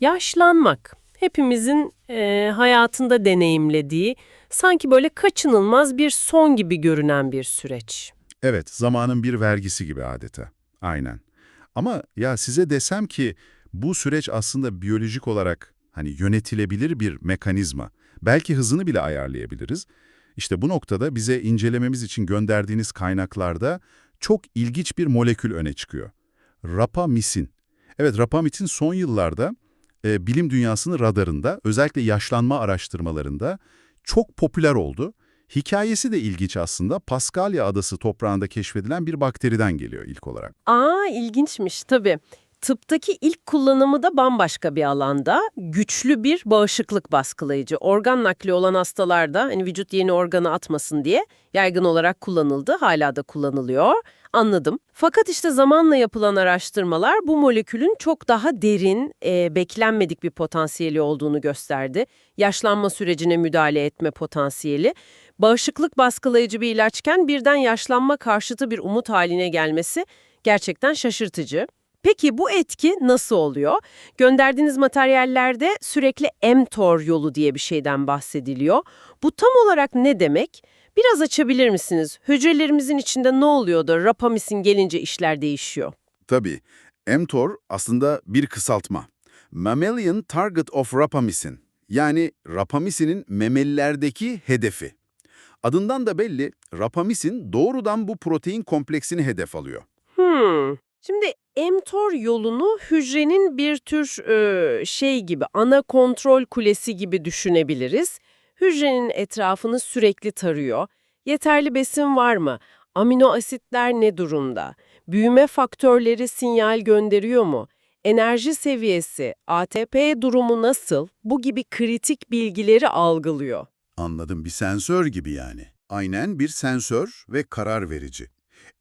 Yaşlanmak, hepimizin e, hayatında deneyimlediği, sanki böyle kaçınılmaz bir son gibi görünen bir süreç. Evet, zamanın bir vergisi gibi adeta. Aynen. Ama ya size desem ki bu süreç aslında biyolojik olarak hani yönetilebilir bir mekanizma. Belki hızını bile ayarlayabiliriz. İşte bu noktada bize incelememiz için gönderdiğiniz kaynaklarda çok ilginç bir molekül öne çıkıyor. Rapamisin. Evet, rapamisin son yıllarda e, bilim dünyasının radarında, özellikle yaşlanma araştırmalarında çok popüler oldu. Hikayesi de ilginç aslında. Paskalya adası toprağında keşfedilen bir bakteriden geliyor ilk olarak. Aa ilginçmiş tabii. Tıptaki ilk kullanımı da bambaşka bir alanda. Güçlü bir bağışıklık baskılayıcı. Organ nakli olan hastalarda hani vücut yeni organı atmasın diye yaygın olarak kullanıldı. Hala da kullanılıyor. Anladım. Fakat işte zamanla yapılan araştırmalar bu molekülün çok daha derin, e, beklenmedik bir potansiyeli olduğunu gösterdi. Yaşlanma sürecine müdahale etme potansiyeli. Bağışıklık baskılayıcı bir ilaçken birden yaşlanma karşıtı bir umut haline gelmesi gerçekten şaşırtıcı. Peki bu etki nasıl oluyor? Gönderdiğiniz materyallerde sürekli mTOR yolu diye bir şeyden bahsediliyor. Bu tam olarak ne demek? Biraz açabilir misiniz? Hücrelerimizin içinde ne oluyor da rapamisin gelince işler değişiyor? Tabii. mTOR aslında bir kısaltma. Mammalian Target of Rapamycin. Yani rapamisinin memelilerdeki hedefi. Adından da belli, rapamisin doğrudan bu protein kompleksini hedef alıyor. Hmm. Şimdi mTOR yolunu hücrenin bir tür e, şey gibi, ana kontrol kulesi gibi düşünebiliriz. Hücrenin etrafını sürekli tarıyor. Yeterli besin var mı? Amino asitler ne durumda? Büyüme faktörleri sinyal gönderiyor mu? Enerji seviyesi, ATP durumu nasıl? Bu gibi kritik bilgileri algılıyor. Anladım, bir sensör gibi yani. Aynen bir sensör ve karar verici.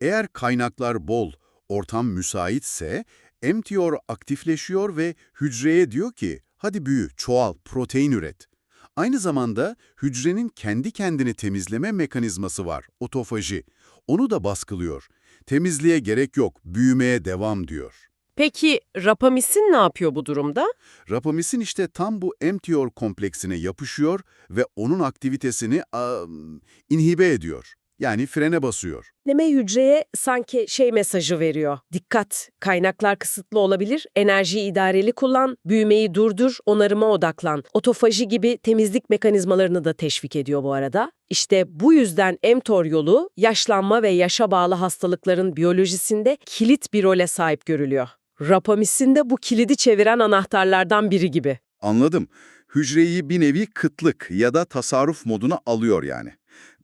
Eğer kaynaklar bol, ortam müsaitse mTOR aktifleşiyor ve hücreye diyor ki hadi büyü, çoğal, protein üret. Aynı zamanda hücrenin kendi kendini temizleme mekanizması var, otofaji. Onu da baskılıyor. Temizliğe gerek yok, büyümeye devam diyor. Peki rapamisin ne yapıyor bu durumda? Rapamisin işte tam bu mTOR kompleksine yapışıyor ve onun aktivitesini am, inhibe ediyor. Yani frene basıyor. Deme hücreye sanki şey mesajı veriyor. Dikkat, kaynaklar kısıtlı olabilir, enerjiyi idareli kullan, büyümeyi durdur, onarıma odaklan. Otofaji gibi temizlik mekanizmalarını da teşvik ediyor bu arada. İşte bu yüzden mTOR yolu yaşlanma ve yaşa bağlı hastalıkların biyolojisinde kilit bir role sahip görülüyor. Rapamisin de bu kilidi çeviren anahtarlardan biri gibi. Anladım. Hücreyi bir nevi kıtlık ya da tasarruf moduna alıyor yani.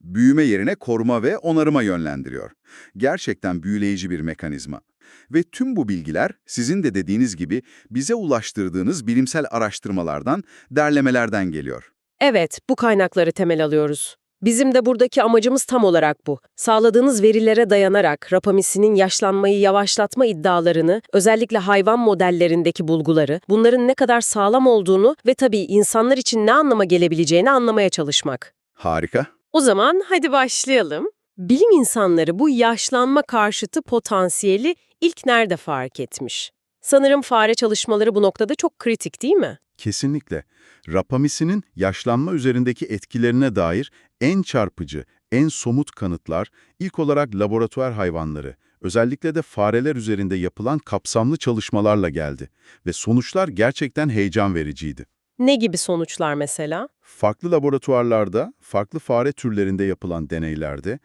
Büyüme yerine koruma ve onarıma yönlendiriyor. Gerçekten büyüleyici bir mekanizma. Ve tüm bu bilgiler sizin de dediğiniz gibi bize ulaştırdığınız bilimsel araştırmalardan, derlemelerden geliyor. Evet, bu kaynakları temel alıyoruz. Bizim de buradaki amacımız tam olarak bu. Sağladığınız verilere dayanarak rapamisinin yaşlanmayı yavaşlatma iddialarını, özellikle hayvan modellerindeki bulguları, bunların ne kadar sağlam olduğunu ve tabii insanlar için ne anlama gelebileceğini anlamaya çalışmak. Harika. O zaman hadi başlayalım. Bilim insanları bu yaşlanma karşıtı potansiyeli ilk nerede fark etmiş? Sanırım fare çalışmaları bu noktada çok kritik değil mi? Kesinlikle. Rapamisinin yaşlanma üzerindeki etkilerine dair en çarpıcı, en somut kanıtlar ilk olarak laboratuvar hayvanları, özellikle de fareler üzerinde yapılan kapsamlı çalışmalarla geldi ve sonuçlar gerçekten heyecan vericiydi. Ne gibi sonuçlar mesela? Farklı laboratuvarlarda, farklı fare türlerinde yapılan deneylerde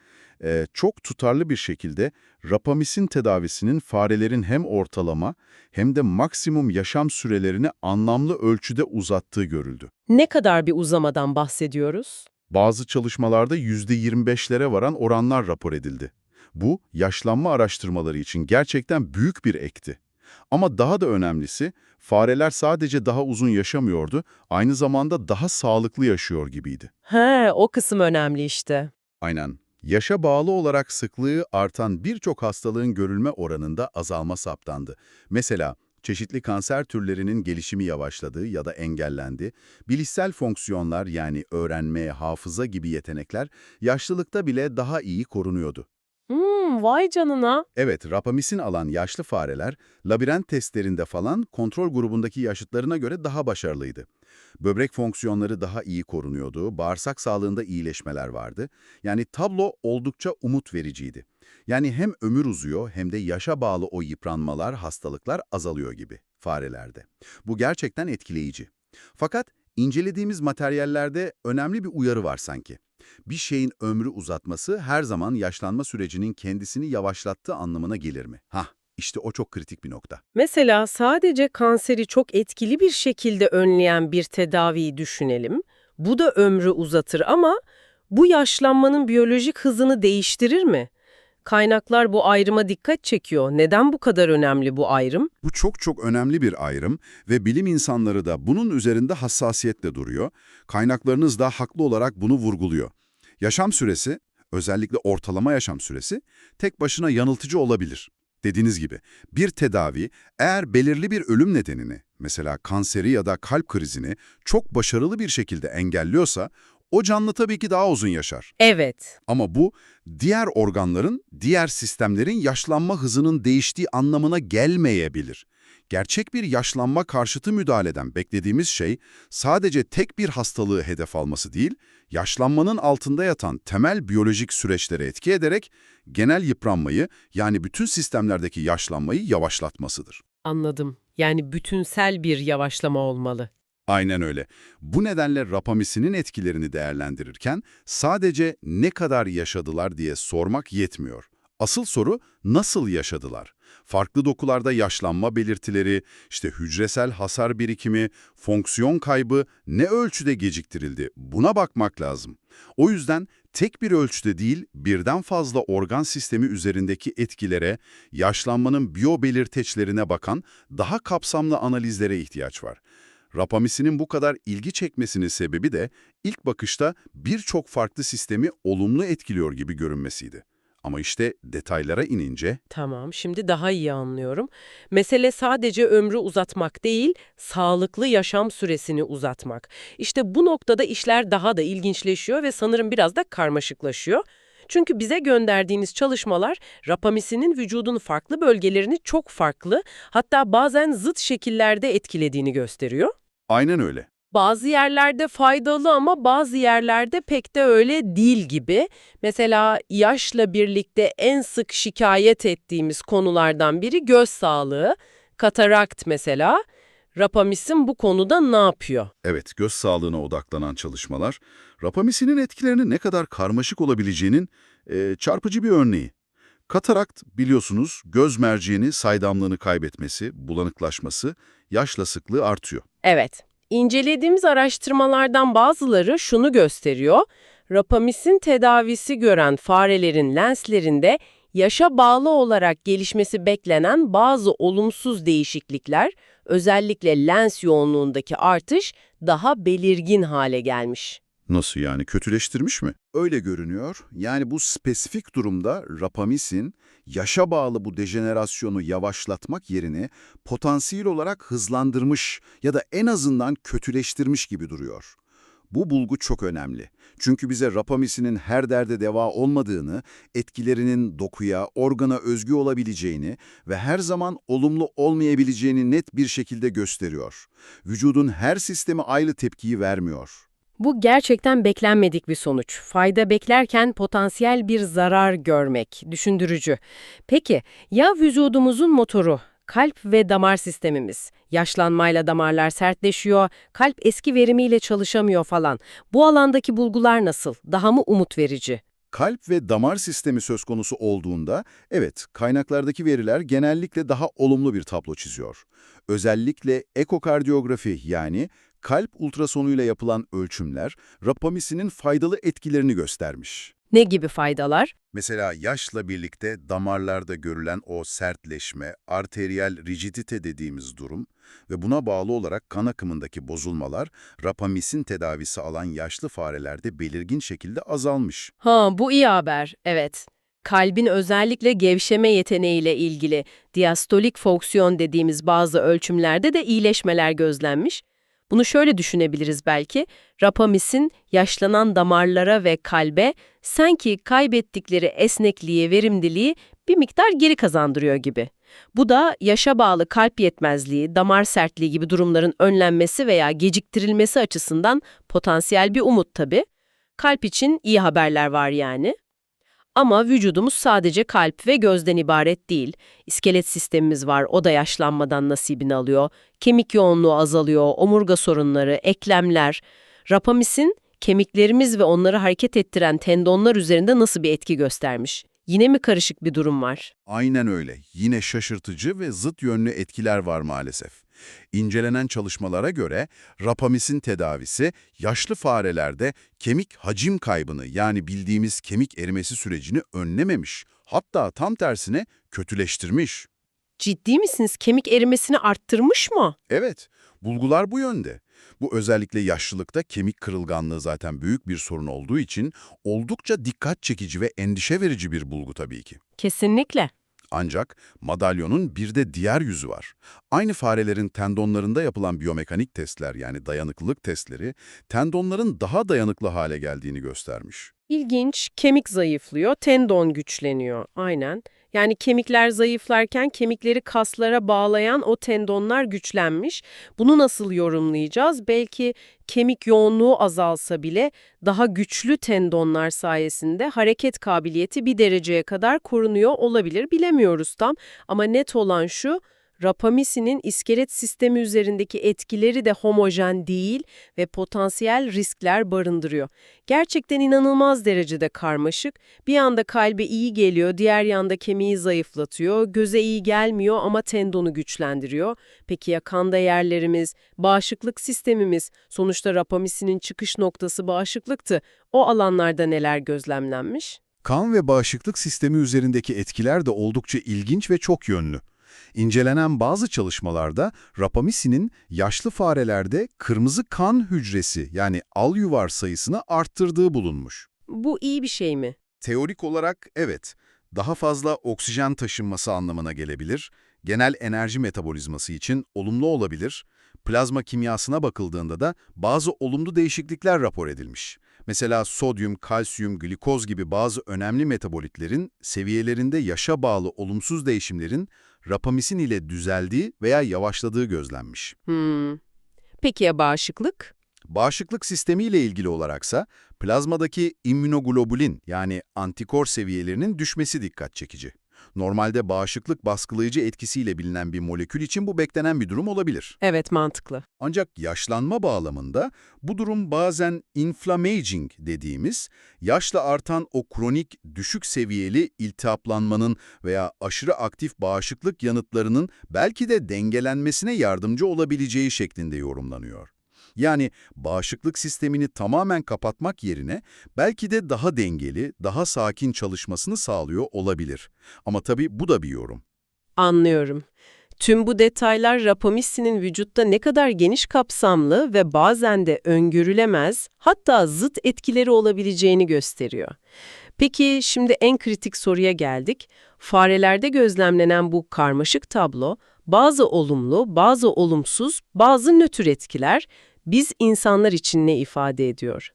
e, çok tutarlı bir şekilde rapamisin tedavisinin farelerin hem ortalama hem de maksimum yaşam sürelerini anlamlı ölçüde uzattığı görüldü. Ne kadar bir uzamadan bahsediyoruz? Bazı çalışmalarda %25'lere varan oranlar rapor edildi. Bu, yaşlanma araştırmaları için gerçekten büyük bir ekti. Ama daha da önemlisi, fareler sadece daha uzun yaşamıyordu, aynı zamanda daha sağlıklı yaşıyor gibiydi. He, o kısım önemli işte. Aynen. Yaşa bağlı olarak sıklığı artan birçok hastalığın görülme oranında azalma saptandı. Mesela çeşitli kanser türlerinin gelişimi yavaşladı ya da engellendi, bilişsel fonksiyonlar yani öğrenme, hafıza gibi yetenekler yaşlılıkta bile daha iyi korunuyordu. Hmm, vay canına. Evet, rapamisin alan yaşlı fareler, labirent testlerinde falan kontrol grubundaki yaşıtlarına göre daha başarılıydı. Böbrek fonksiyonları daha iyi korunuyordu, bağırsak sağlığında iyileşmeler vardı. Yani tablo oldukça umut vericiydi. Yani hem ömür uzuyor hem de yaşa bağlı o yıpranmalar, hastalıklar azalıyor gibi farelerde. Bu gerçekten etkileyici. Fakat incelediğimiz materyallerde önemli bir uyarı var sanki. Bir şeyin ömrü uzatması her zaman yaşlanma sürecinin kendisini yavaşlattığı anlamına gelir mi? Hah, işte o çok kritik bir nokta. Mesela sadece kanseri çok etkili bir şekilde önleyen bir tedaviyi düşünelim. Bu da ömrü uzatır ama bu yaşlanmanın biyolojik hızını değiştirir mi? Kaynaklar bu ayrıma dikkat çekiyor. Neden bu kadar önemli bu ayrım? Bu çok çok önemli bir ayrım ve bilim insanları da bunun üzerinde hassasiyetle duruyor. Kaynaklarınız da haklı olarak bunu vurguluyor. Yaşam süresi, özellikle ortalama yaşam süresi, tek başına yanıltıcı olabilir. Dediğiniz gibi bir tedavi eğer belirli bir ölüm nedenini, mesela kanseri ya da kalp krizini çok başarılı bir şekilde engelliyorsa, o canlı tabii ki daha uzun yaşar. Evet. Ama bu diğer organların, diğer sistemlerin yaşlanma hızının değiştiği anlamına gelmeyebilir. Gerçek bir yaşlanma karşıtı müdahaleden beklediğimiz şey sadece tek bir hastalığı hedef alması değil, yaşlanmanın altında yatan temel biyolojik süreçlere etki ederek genel yıpranmayı yani bütün sistemlerdeki yaşlanmayı yavaşlatmasıdır. Anladım. Yani bütünsel bir yavaşlama olmalı. Aynen öyle. Bu nedenle rapamisinin etkilerini değerlendirirken sadece ne kadar yaşadılar diye sormak yetmiyor. Asıl soru nasıl yaşadılar? Farklı dokularda yaşlanma belirtileri, işte hücresel hasar birikimi, fonksiyon kaybı ne ölçüde geciktirildi? Buna bakmak lazım. O yüzden tek bir ölçüde değil, birden fazla organ sistemi üzerindeki etkilere, yaşlanmanın biyobelirteçlerine bakan daha kapsamlı analizlere ihtiyaç var. Rapamisinin bu kadar ilgi çekmesinin sebebi de ilk bakışta birçok farklı sistemi olumlu etkiliyor gibi görünmesiydi. Ama işte detaylara inince Tamam, şimdi daha iyi anlıyorum. Mesele sadece ömrü uzatmak değil, sağlıklı yaşam süresini uzatmak. İşte bu noktada işler daha da ilginçleşiyor ve sanırım biraz da karmaşıklaşıyor. Çünkü bize gönderdiğiniz çalışmalar rapamisinin vücudun farklı bölgelerini çok farklı, hatta bazen zıt şekillerde etkilediğini gösteriyor. Aynen öyle. Bazı yerlerde faydalı ama bazı yerlerde pek de öyle değil gibi. Mesela yaşla birlikte en sık şikayet ettiğimiz konulardan biri göz sağlığı. Katarakt mesela. Rapamisin bu konuda ne yapıyor? Evet, göz sağlığına odaklanan çalışmalar, rapamisinin etkilerinin ne kadar karmaşık olabileceğinin e, çarpıcı bir örneği. Katarakt, biliyorsunuz, göz merceğini saydamlığını kaybetmesi, bulanıklaşması, yaşla sıklığı artıyor. Evet, incelediğimiz araştırmalardan bazıları şunu gösteriyor. Rapamisin tedavisi gören farelerin lenslerinde yaşa bağlı olarak gelişmesi beklenen bazı olumsuz değişiklikler, özellikle lens yoğunluğundaki artış daha belirgin hale gelmiş. Nasıl yani, kötüleştirmiş mi? Öyle görünüyor. Yani bu spesifik durumda rapamisin, yaşa bağlı bu dejenerasyonu yavaşlatmak yerine potansiyel olarak hızlandırmış ya da en azından kötüleştirmiş gibi duruyor. Bu bulgu çok önemli. Çünkü bize rapamisinin her derde deva olmadığını, etkilerinin dokuya, organa özgü olabileceğini ve her zaman olumlu olmayabileceğini net bir şekilde gösteriyor. Vücudun her sistemi aynı tepkiyi vermiyor. Bu gerçekten beklenmedik bir sonuç. Fayda beklerken potansiyel bir zarar görmek, düşündürücü. Peki, ya vücudumuzun motoru, kalp ve damar sistemimiz? Yaşlanmayla damarlar sertleşiyor, kalp eski verimiyle çalışamıyor falan. Bu alandaki bulgular nasıl? Daha mı umut verici? Kalp ve damar sistemi söz konusu olduğunda, evet kaynaklardaki veriler genellikle daha olumlu bir tablo çiziyor. Özellikle ekokardiyografi yani kalp ultrasonuyla yapılan ölçümler rapamisinin faydalı etkilerini göstermiş. Ne gibi faydalar? Mesela yaşla birlikte damarlarda görülen o sertleşme, arteriyel rigidite dediğimiz durum ve buna bağlı olarak kan akımındaki bozulmalar rapamisin tedavisi alan yaşlı farelerde belirgin şekilde azalmış. Ha, bu iyi haber, evet. Kalbin özellikle gevşeme yeteneğiyle ilgili diastolik fonksiyon dediğimiz bazı ölçümlerde de iyileşmeler gözlenmiş. Bunu şöyle düşünebiliriz belki. Rapamis'in yaşlanan damarlara ve kalbe sanki kaybettikleri esnekliği, verimliliği bir miktar geri kazandırıyor gibi. Bu da yaşa bağlı kalp yetmezliği, damar sertliği gibi durumların önlenmesi veya geciktirilmesi açısından potansiyel bir umut tabii. Kalp için iyi haberler var yani. Ama vücudumuz sadece kalp ve gözden ibaret değil. İskelet sistemimiz var, o da yaşlanmadan nasibini alıyor. Kemik yoğunluğu azalıyor, omurga sorunları, eklemler. Rapamis'in kemiklerimiz ve onları hareket ettiren tendonlar üzerinde nasıl bir etki göstermiş? Yine mi karışık bir durum var? Aynen öyle. Yine şaşırtıcı ve zıt yönlü etkiler var maalesef. İncelenen çalışmalara göre rapamisin tedavisi yaşlı farelerde kemik hacim kaybını yani bildiğimiz kemik erimesi sürecini önlememiş. Hatta tam tersine kötüleştirmiş. Ciddi misiniz? Kemik erimesini arttırmış mı? Evet, bulgular bu yönde. Bu özellikle yaşlılıkta kemik kırılganlığı zaten büyük bir sorun olduğu için oldukça dikkat çekici ve endişe verici bir bulgu tabii ki. Kesinlikle. Ancak madalyonun bir de diğer yüzü var. Aynı farelerin tendonlarında yapılan biyomekanik testler yani dayanıklılık testleri tendonların daha dayanıklı hale geldiğini göstermiş. İlginç, kemik zayıflıyor, tendon güçleniyor. Aynen. Yani kemikler zayıflarken kemikleri kaslara bağlayan o tendonlar güçlenmiş. Bunu nasıl yorumlayacağız? Belki kemik yoğunluğu azalsa bile daha güçlü tendonlar sayesinde hareket kabiliyeti bir dereceye kadar korunuyor olabilir. Bilemiyoruz tam ama net olan şu, Rapamisi'nin iskelet sistemi üzerindeki etkileri de homojen değil ve potansiyel riskler barındırıyor. Gerçekten inanılmaz derecede karmaşık. Bir yanda kalbe iyi geliyor, diğer yanda kemiği zayıflatıyor, göze iyi gelmiyor ama tendonu güçlendiriyor. Peki ya kan değerlerimiz, bağışıklık sistemimiz, sonuçta rapamisinin çıkış noktası bağışıklıktı. O alanlarda neler gözlemlenmiş? Kan ve bağışıklık sistemi üzerindeki etkiler de oldukça ilginç ve çok yönlü. İncelenen bazı çalışmalarda rapamisinin yaşlı farelerde kırmızı kan hücresi yani al yuvar sayısını arttırdığı bulunmuş. Bu iyi bir şey mi? Teorik olarak evet, daha fazla oksijen taşınması anlamına gelebilir, genel enerji metabolizması için olumlu olabilir, plazma kimyasına bakıldığında da bazı olumlu değişiklikler rapor edilmiş. Mesela sodyum, kalsiyum, glikoz gibi bazı önemli metabolitlerin seviyelerinde yaşa bağlı olumsuz değişimlerin rapamisin ile düzeldiği veya yavaşladığı gözlenmiş. Hmm. Peki ya bağışıklık? Bağışıklık sistemiyle ilgili olaraksa plazmadaki immünoglobulin yani antikor seviyelerinin düşmesi dikkat çekici. Normalde bağışıklık baskılayıcı etkisiyle bilinen bir molekül için bu beklenen bir durum olabilir. Evet mantıklı. Ancak yaşlanma bağlamında bu durum bazen inflammaging dediğimiz yaşla artan o kronik düşük seviyeli iltihaplanmanın veya aşırı aktif bağışıklık yanıtlarının belki de dengelenmesine yardımcı olabileceği şeklinde yorumlanıyor. Yani bağışıklık sistemini tamamen kapatmak yerine belki de daha dengeli, daha sakin çalışmasını sağlıyor olabilir. Ama tabii bu da bir yorum. Anlıyorum. Tüm bu detaylar rapamisinin vücutta ne kadar geniş kapsamlı ve bazen de öngörülemez, hatta zıt etkileri olabileceğini gösteriyor. Peki şimdi en kritik soruya geldik. Farelerde gözlemlenen bu karmaşık tablo, bazı olumlu, bazı olumsuz, bazı nötr etkiler biz insanlar için ne ifade ediyor?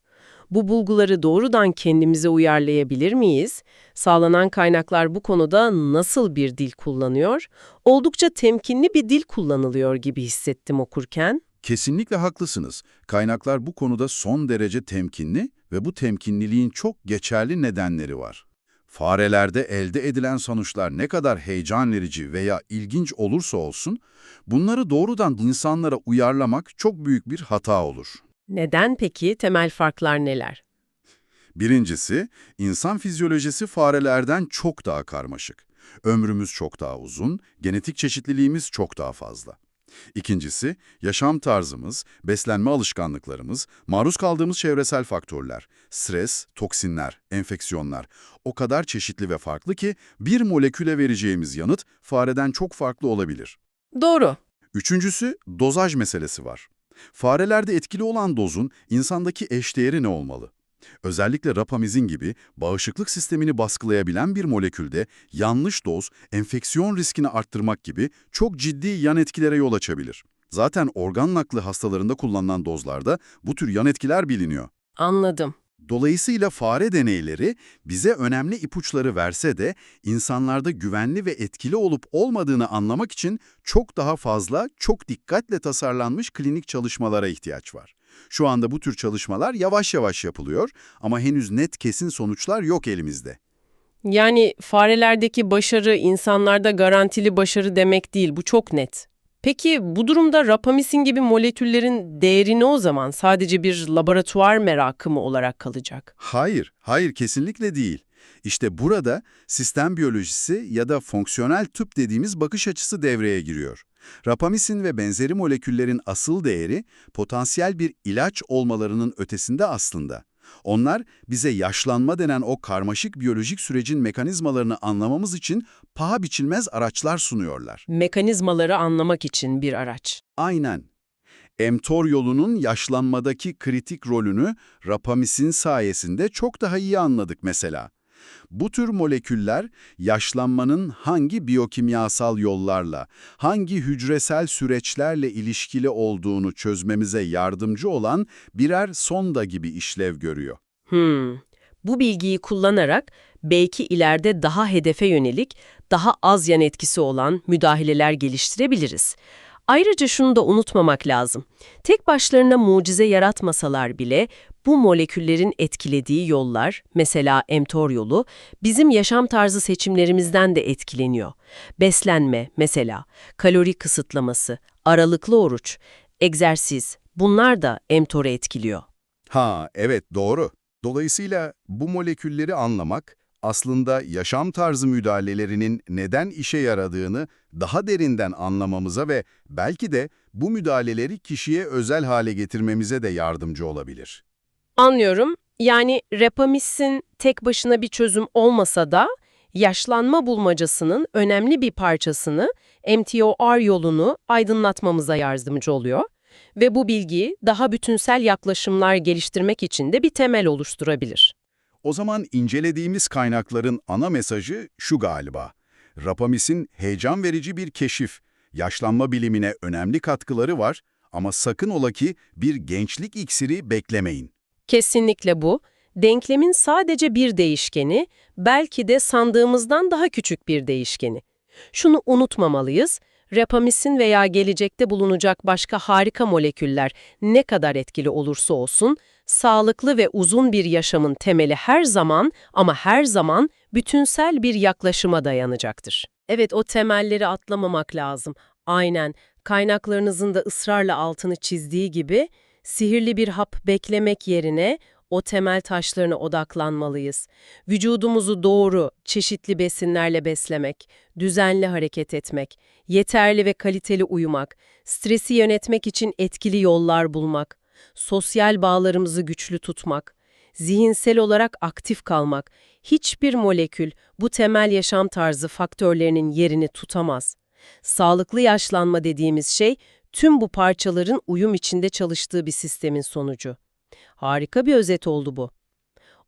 Bu bulguları doğrudan kendimize uyarlayabilir miyiz? Sağlanan kaynaklar bu konuda nasıl bir dil kullanıyor? Oldukça temkinli bir dil kullanılıyor gibi hissettim okurken. Kesinlikle haklısınız. Kaynaklar bu konuda son derece temkinli ve bu temkinliliğin çok geçerli nedenleri var. Farelerde elde edilen sonuçlar ne kadar heyecan verici veya ilginç olursa olsun, bunları doğrudan insanlara uyarlamak çok büyük bir hata olur. Neden peki? Temel farklar neler? Birincisi, insan fizyolojisi farelerden çok daha karmaşık. Ömrümüz çok daha uzun, genetik çeşitliliğimiz çok daha fazla. İkincisi, yaşam tarzımız, beslenme alışkanlıklarımız, maruz kaldığımız çevresel faktörler, stres, toksinler, enfeksiyonlar o kadar çeşitli ve farklı ki bir moleküle vereceğimiz yanıt fareden çok farklı olabilir. Doğru. Üçüncüsü, dozaj meselesi var. Farelerde etkili olan dozun insandaki eşdeğeri ne olmalı? Özellikle rapamizin gibi bağışıklık sistemini baskılayabilen bir molekülde yanlış doz, enfeksiyon riskini arttırmak gibi çok ciddi yan etkilere yol açabilir. Zaten organ nakli hastalarında kullanılan dozlarda bu tür yan etkiler biliniyor. Anladım. Dolayısıyla fare deneyleri bize önemli ipuçları verse de insanlarda güvenli ve etkili olup olmadığını anlamak için çok daha fazla, çok dikkatle tasarlanmış klinik çalışmalara ihtiyaç var. Şu anda bu tür çalışmalar yavaş yavaş yapılıyor ama henüz net kesin sonuçlar yok elimizde. Yani farelerdeki başarı insanlarda garantili başarı demek değil. Bu çok net. Peki bu durumda rapamisin gibi moleküllerin değerini o zaman sadece bir laboratuvar merakı mı olarak kalacak? Hayır, hayır kesinlikle değil. İşte burada sistem biyolojisi ya da fonksiyonel tıp dediğimiz bakış açısı devreye giriyor. Rapamisin ve benzeri moleküllerin asıl değeri potansiyel bir ilaç olmalarının ötesinde aslında. Onlar bize yaşlanma denen o karmaşık biyolojik sürecin mekanizmalarını anlamamız için paha biçilmez araçlar sunuyorlar. Mekanizmaları anlamak için bir araç. Aynen. mTOR yolunun yaşlanmadaki kritik rolünü rapamisin sayesinde çok daha iyi anladık mesela. Bu tür moleküller yaşlanmanın hangi biyokimyasal yollarla, hangi hücresel süreçlerle ilişkili olduğunu çözmemize yardımcı olan birer sonda gibi işlev görüyor. Hmm. Bu bilgiyi kullanarak belki ileride daha hedefe yönelik, daha az yan etkisi olan müdahaleler geliştirebiliriz. Ayrıca şunu da unutmamak lazım. Tek başlarına mucize yaratmasalar bile bu moleküllerin etkilediği yollar, mesela mTOR yolu, bizim yaşam tarzı seçimlerimizden de etkileniyor. Beslenme mesela, kalori kısıtlaması, aralıklı oruç, egzersiz bunlar da mTOR'u etkiliyor. Ha, evet doğru. Dolayısıyla bu molekülleri anlamak, aslında yaşam tarzı müdahalelerinin neden işe yaradığını daha derinden anlamamıza ve belki de bu müdahaleleri kişiye özel hale getirmemize de yardımcı olabilir. Anlıyorum. Yani rapamisin tek başına bir çözüm olmasa da yaşlanma bulmacasının önemli bir parçasını MTOR yolunu aydınlatmamıza yardımcı oluyor ve bu bilgiyi daha bütünsel yaklaşımlar geliştirmek için de bir temel oluşturabilir. O zaman incelediğimiz kaynakların ana mesajı şu galiba. Rapamis'in heyecan verici bir keşif, yaşlanma bilimine önemli katkıları var ama sakın ola ki bir gençlik iksiri beklemeyin. Kesinlikle bu. Denklemin sadece bir değişkeni, belki de sandığımızdan daha küçük bir değişkeni. Şunu unutmamalıyız, rapamisin veya gelecekte bulunacak başka harika moleküller ne kadar etkili olursa olsun, sağlıklı ve uzun bir yaşamın temeli her zaman ama her zaman bütünsel bir yaklaşıma dayanacaktır. Evet, o temelleri atlamamak lazım. Aynen, kaynaklarınızın da ısrarla altını çizdiği gibi, sihirli bir hap beklemek yerine o temel taşlarına odaklanmalıyız. Vücudumuzu doğru, çeşitli besinlerle beslemek, düzenli hareket etmek, yeterli ve kaliteli uyumak, stresi yönetmek için etkili yollar bulmak, sosyal bağlarımızı güçlü tutmak, zihinsel olarak aktif kalmak, hiçbir molekül bu temel yaşam tarzı faktörlerinin yerini tutamaz. Sağlıklı yaşlanma dediğimiz şey, tüm bu parçaların uyum içinde çalıştığı bir sistemin sonucu. Harika bir özet oldu bu.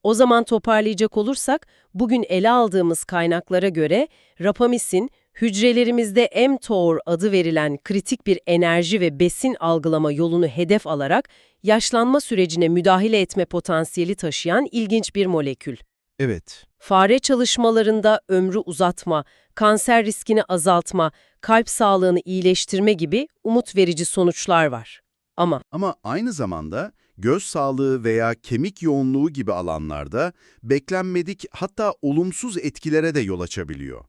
O zaman toparlayacak olursak, bugün ele aldığımız kaynaklara göre rapamisin, hücrelerimizde mTOR adı verilen kritik bir enerji ve besin algılama yolunu hedef alarak yaşlanma sürecine müdahale etme potansiyeli taşıyan ilginç bir molekül. Evet. Fare çalışmalarında ömrü uzatma, kanser riskini azaltma, kalp sağlığını iyileştirme gibi umut verici sonuçlar var. Ama Ama aynı zamanda göz sağlığı veya kemik yoğunluğu gibi alanlarda beklenmedik hatta olumsuz etkilere de yol açabiliyor.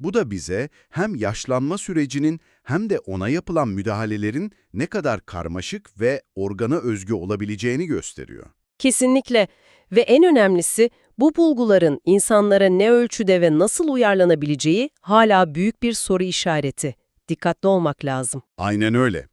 Bu da bize hem yaşlanma sürecinin hem de ona yapılan müdahalelerin ne kadar karmaşık ve organa özgü olabileceğini gösteriyor. Kesinlikle ve en önemlisi bu bulguların insanlara ne ölçüde ve nasıl uyarlanabileceği hala büyük bir soru işareti. Dikkatli olmak lazım. Aynen öyle.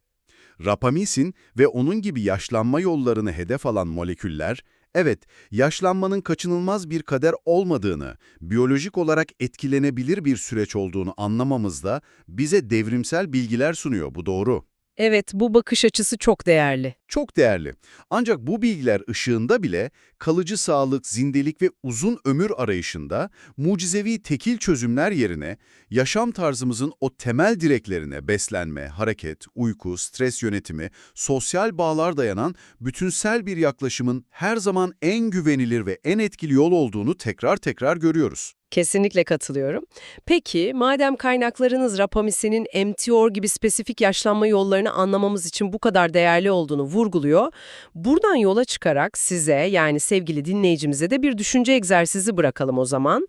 Rapamisin ve onun gibi yaşlanma yollarını hedef alan moleküller, evet, yaşlanmanın kaçınılmaz bir kader olmadığını, biyolojik olarak etkilenebilir bir süreç olduğunu anlamamızda bize devrimsel bilgiler sunuyor, bu doğru. Evet, bu bakış açısı çok değerli. Çok değerli. Ancak bu bilgiler ışığında bile kalıcı sağlık, zindelik ve uzun ömür arayışında mucizevi tekil çözümler yerine yaşam tarzımızın o temel direklerine beslenme, hareket, uyku, stres yönetimi, sosyal bağlar dayanan bütünsel bir yaklaşımın her zaman en güvenilir ve en etkili yol olduğunu tekrar tekrar görüyoruz. Kesinlikle katılıyorum. Peki, madem kaynaklarınız rapamisinin MTOR gibi spesifik yaşlanma yollarını anlamamız için bu kadar değerli olduğunu vurguluyor, buradan yola çıkarak size yani sevgili dinleyicimize de bir düşünce egzersizi bırakalım o zaman.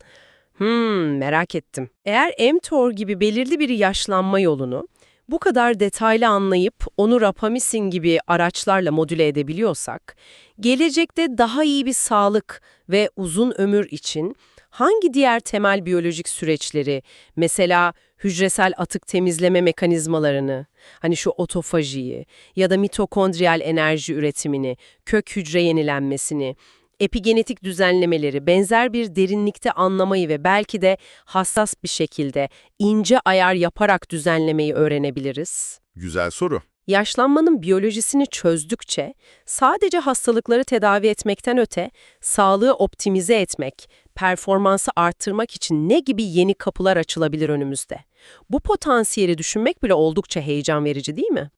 Hmm, merak ettim. Eğer mTOR gibi belirli bir yaşlanma yolunu bu kadar detaylı anlayıp onu rapamisin gibi araçlarla modüle edebiliyorsak, gelecekte daha iyi bir sağlık ve uzun ömür için hangi diğer temel biyolojik süreçleri, mesela hücresel atık temizleme mekanizmalarını, hani şu otofajiyi ya da mitokondriyal enerji üretimini, kök hücre yenilenmesini, epigenetik düzenlemeleri benzer bir derinlikte anlamayı ve belki de hassas bir şekilde ince ayar yaparak düzenlemeyi öğrenebiliriz. Güzel soru. Yaşlanmanın biyolojisini çözdükçe sadece hastalıkları tedavi etmekten öte sağlığı optimize etmek, performansı arttırmak için ne gibi yeni kapılar açılabilir önümüzde? Bu potansiyeli düşünmek bile oldukça heyecan verici değil mi?